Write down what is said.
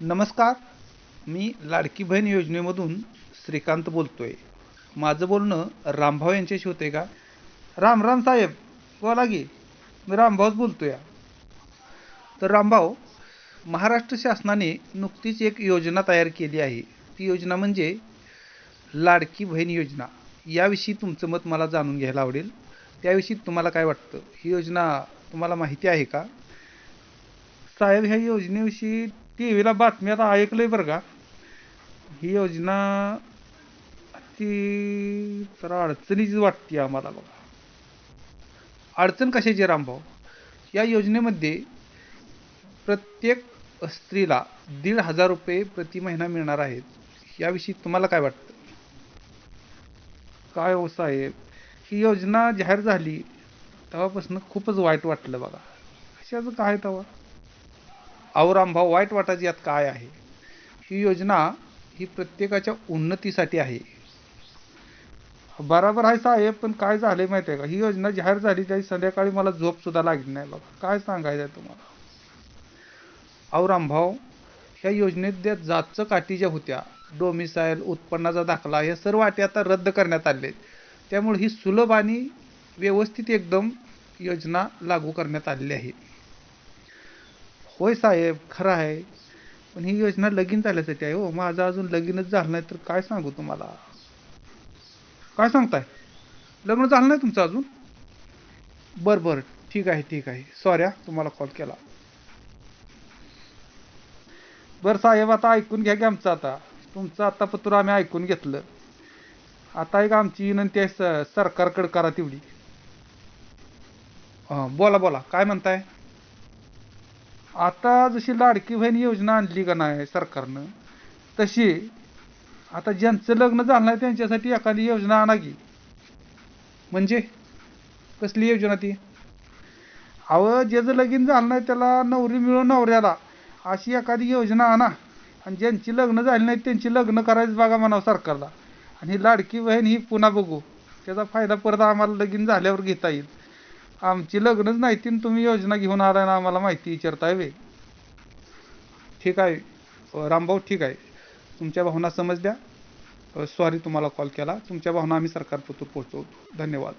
नमस्कार मी लाडकी बहीण योजनेमधून श्रीकांत बोलतोय. माझं बोलणं रामभाऊ यांच्याशी होते का? राम राम साहेब बोला की. मी रामभाऊच बोलतोय. तर रामभाऊ महाराष्ट्र शासनाने नुकतीच एक योजना तयार केली आहे. ती योजना म्हणजे लाडकी बहीण योजना. याविषयी तुमचं मत मला जाणून घ्यायला आवडेल. त्याविषयी तुम्हाला काय वाटतं? ही योजना तुम्हाला माहिती आहे का? साहेब ह्या योजनेविषयी टी व्हीला बातमी आता ऐकलंय बरं का. ही योजना ती तर अडचणीची वाटते आम्हाला बघा. अडचण कशाची रामभाऊ? या योजनेमध्ये प्रत्येक स्त्रीला दीड हजार रुपये प्रति महिना मिळणार आहेत. याविषयी तुम्हाला काय वाटतं? काय हो साहेब? ही योजना जाहीर झाली तेव्हापासून खूपच वाईट वाटलं बघा. कशाचं काय तेव्हा? अहो वाईट वाटायचं यात काय आहे? ही योजना ही प्रत्येकाच्या उन्नतीसाठी आहे. बराबर आहे साहेब पण काय झालंय माहिती आहे का? ही योजना जाहीर झाली त्याची संध्याकाळी मला झोप सुद्धा लागली नाही बघा. काय सांगायचं आहे तुम्हाला औरामभाव ह्या योजनेत ज्या जातचं काठी ज्या होत्या डोमिसाईल उत्पन्नाचा दाखला या सर्व अटी आता रद्द करण्यात आले त्यामुळे ही सुलभ आणि व्यवस्थित एकदम योजना लागू करण्यात आलेली आहे. होय साहेब खरं आहे. पण ही योजना लगीन झाल्यासाठी आहे हो. माझं अजून लगीनच झालं नाही तर काय सांगू तुम्हाला? काय सांगताय? लग्न झालं नाही तुमचं अजून? बरं बरं. ठीक आहे ठीक आहे. सॉरी तुम्हाला कॉल केला. बरं साहेब आता ऐकून घ्या की आमचं आता. तुमचं आता पत्र आम्ही ऐकून घेतलं. आता एक आमची विनंती आहे स सरकारकडे करा तेवढी. बोला बोला. काय म्हणताय? आता जशी लाडकी बहीण योजना आणली का नाही सरकारनं तशी आता ज्यांचं लग्न झालं नाही त्यांच्यासाठी एखादी योजना आणा की. म्हणजे? कसली योजना ती? अहो ज्याचं लगीन झालं नाही त्याला नवरी मिळून नवऱ्याला अशी एखादी योजना आणा. आणि ज्यांची लग्न झाली नाहीत त्यांची लग्न करायचं बघा म्हणावं सरकारला. आणि ही लाडकी बहीण ही पुन्हा बघू. त्याचा फायदा परत आम्हाला लगीन झाल्यावर घेता येईल. आमची लग्नच नाही तीन तुम्ही योजना घेऊन आला ना आम्हाला माहिती विचारताय वे ठीक आहे रामभाऊ ठीक आहे. तुमच्या भावना समजल्या. सॉरी तुम्हाला कॉल केला. तुमच्या भावना आम्ही सरकारपुरतं पोहोचवतो धन्यवाद.